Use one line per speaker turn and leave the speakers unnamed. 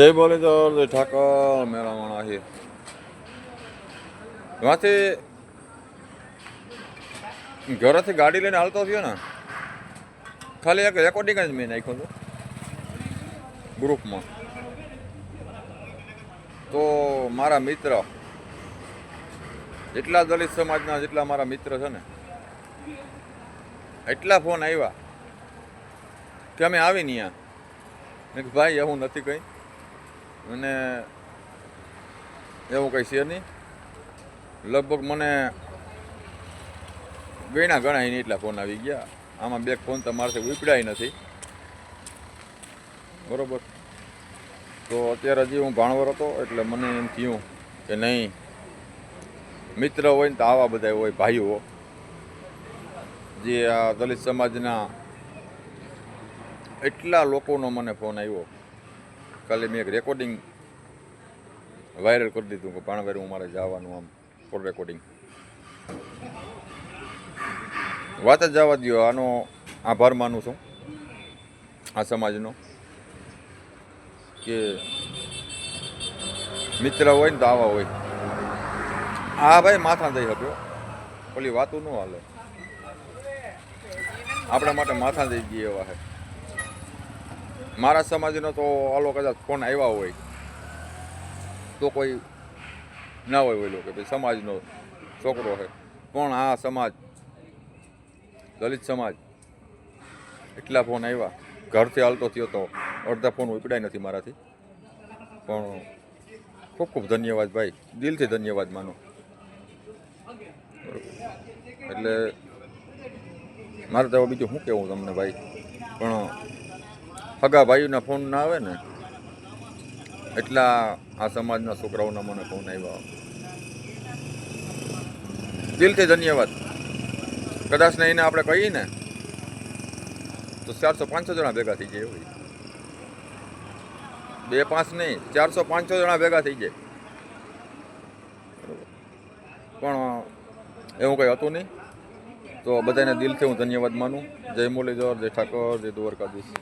જય બોલેશ્વર જય ઠાકર, મેરા માણા છે એમાંથી ઘરેથી ગાડી લઈને હાલતો થયો ને, ખાલી એક રેકોર્ડિંગ જ મેં નાખ્યો હતો ગ્રુપમાં તો મારા મિત્ર, જેટલા દલિત સમાજના જેટલા મારા મિત્ર છે ને, એટલા ફોન આવ્યા કે અમે આવી નહીં મેં ભાઈ એવું નથી કંઈ. અને એવું કંઈ છે નહીં. લગભગ મને ગણા ગણા નહીં એટલા ફોન આવી ગયા. આમાં બે ફોન તો મારાથી ઉપડાય નથી. બરોબર? તો અત્યારે હજી હું ભાણવર હતો એટલે મને એમ થયું કે નહીં, મિત્ર હોય ને તો આવા બધા હોય ભાઈઓ. જે આ દલિત સમાજના એટલા લોકોનો મને ફોન આવ્યો. કાલે મેં એક રેકોર્ડિંગ વાયરલ કરી દીધું કે ભાણવર હું મારે જવાનું આમ ફોર રેકોર્ડિંગ વાત જ જવા દો આનો આભાર માનું છું આ સમાજનો કે મિત્ર હોય ને તો આવા હોય. હા ભાઈ માથા દઈ શક્યો ઓલી વાતું ન હાલે. આપણા માટે માથા દઈ ગઈ એવા છે મારા સમાજનો તો આલો કદાચ ફોન આવ્યા હોય, તો કોઈ ના હોય ઓલો કે ભાઈ સમાજનો છોકરો છે. પણ આ સમાજ? દલિત સમાજ. એટલા ફોન આવ્યા. ઘરથી હાલતો થયો તો અડધા ફોન ઉપડાય નથી મારાથી. પણ ખૂબ ખૂબ ધન્યવાદ ભાઈ. દિલથી ધન્યવાદ માનો. એટલે મારે તો બીજું શું કહેવું તમને ભાઈ? પણ હગા ભાઈઓના ફોન ના આવે ને, એટલા આ સમાજના છોકરાઓના મને ફોન આવ્યા. દિલથી ધન્યવાદ. કદાચ ને એને આપણે કહીએ ને, તો ચારસો પાંચસો જણા ભેગા થઈ જાય એવું. બે પાંચ નહીં, ચારસો પાંચસો જણા ભેગા થઈ જાય. પણ એવું કંઈ હતું નહીં. તો બધાને દિલથી હું ધન્યવાદ માનું. જય મુરલીધર જય ઠાકોર, જય દ્વારકાધીશ.